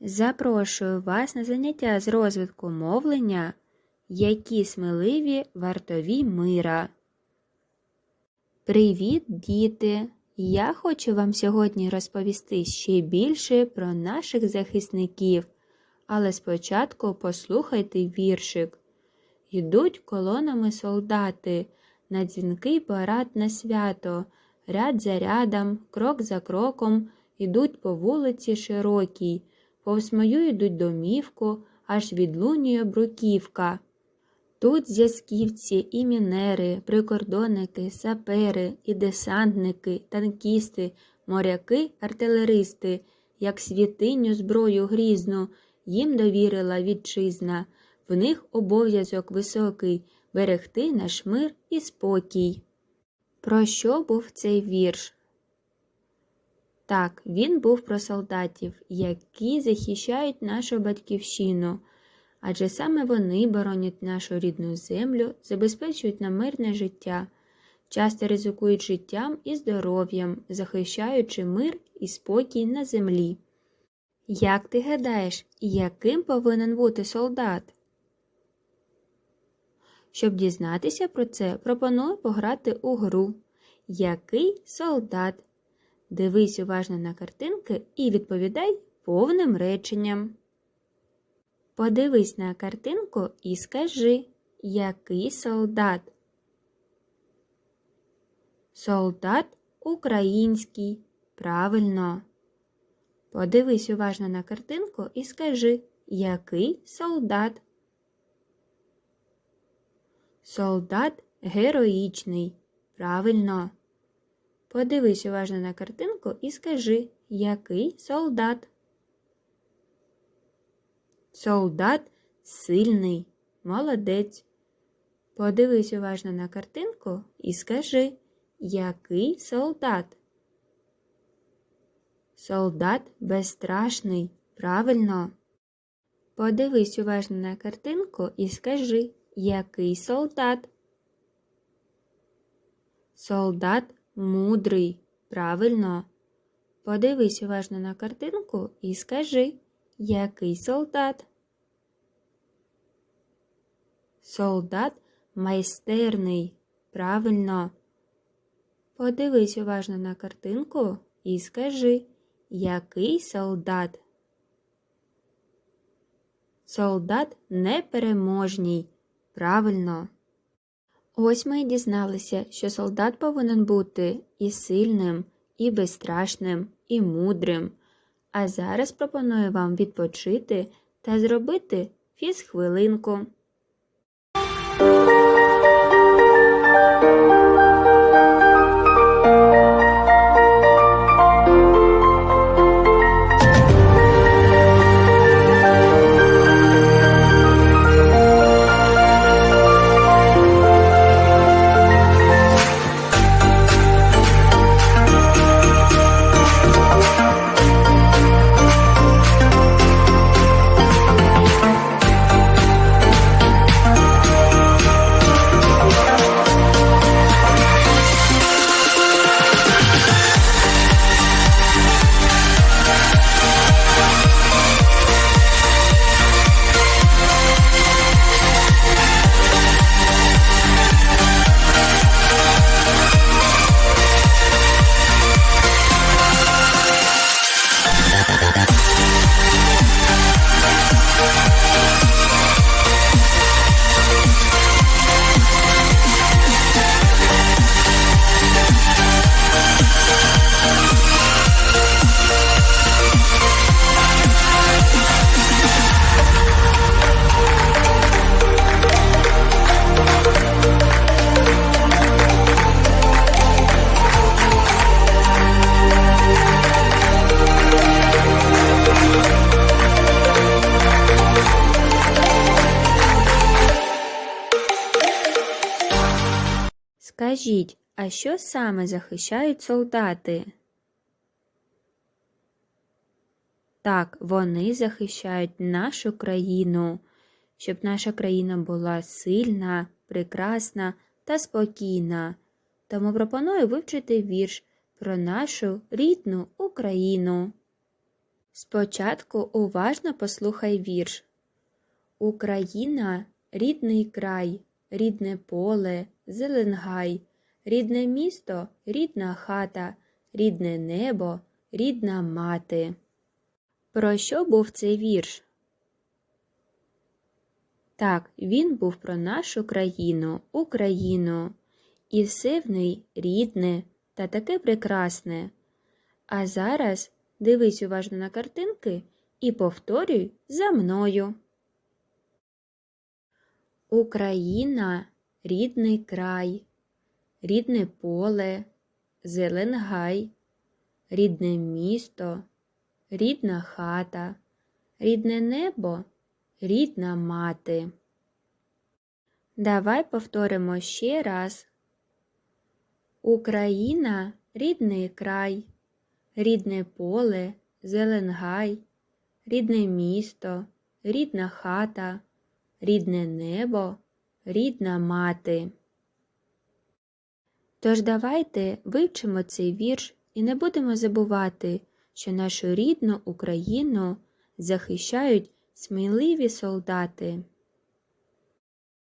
Запрошую вас на заняття з розвитку мовлення, які сміливі вартові мира. Привіт, діти! Я хочу вам сьогодні розповісти ще більше про наших захисників, але спочатку послухайте віршик. Йдуть колонами солдати, на дзвінкий парад на свято, ряд за рядом, крок за кроком, ідуть по вулиці широкій, повз мою йдуть домівку, аж відлунює бруківка. Тут зв'язківці і мінери, прикордонники, сапери і десантники, танкісти, моряки, артилеристи, як святиню зброю грізну, їм довірила вітчизна, в них обов'язок високий берегти наш мир і спокій. Про що був цей вірш? Так, він був про солдатів, які захищають нашу батьківщину, адже саме вони боронять нашу рідну землю, забезпечують нам мирне життя, часто ризикують життям і здоров'ям, захищаючи мир і спокій на землі. Як ти гадаєш, яким повинен бути солдат? Щоб дізнатися про це, пропоную пограти у гру Який солдат? Дивись уважно на картинки і відповідай повним реченням. Подивись на картинку і скажи, який солдат? Солдат український. Правильно. Подивись уважно на картинку і скажи, який солдат? Солдат героїчний. Правильно. Подивись уважно на картинку і скажи, який солдат? Солдат сильний. Молодець. Подивись уважно на картинку і скажи, який солдат? Солдат безстрашний. Правильно. Подивись уважно на картинку і скажи, який солдат? Солдат мудрий. Правильно. Подивись уважно на картинку і скажи, який солдат? Солдат майстерний. Правильно. Подивись уважно на картинку і скажи, який солдат? Солдат непереможній. Правильно. Ось ми і дізналися, що солдат повинен бути і сильним, і безстрашним, і мудрим. А зараз пропоную вам відпочити та зробити фізхвилинку. Скажіть, а що саме захищають солдати? Так, вони захищають нашу країну, щоб наша країна була сильна, прекрасна та спокійна. Тому пропоную вивчити вірш про нашу рідну Україну. Спочатку уважно послухай вірш. Україна рідний край, рідне поле, зеленгай, рідне місто, рідна хата, рідне небо, рідна мати. Про що був цей вірш? Так, він був про нашу країну, Україну, і ній рідне та таке прекрасне. А зараз дивись уважно на картинки і повторюй за мною. Україна рідний край, рідне поле, зеленгай, рідне місто, рідна хата, рідне небо, рідна мати. Давай повторимо ще раз. Україна рідний край, рідне поле, зеленгай, рідне місто, рідна хата, рідне небо, рідна мати. Тож давайте вивчимо цей вірш і не будемо забувати, що нашу рідну Україну захищають сміливі солдати.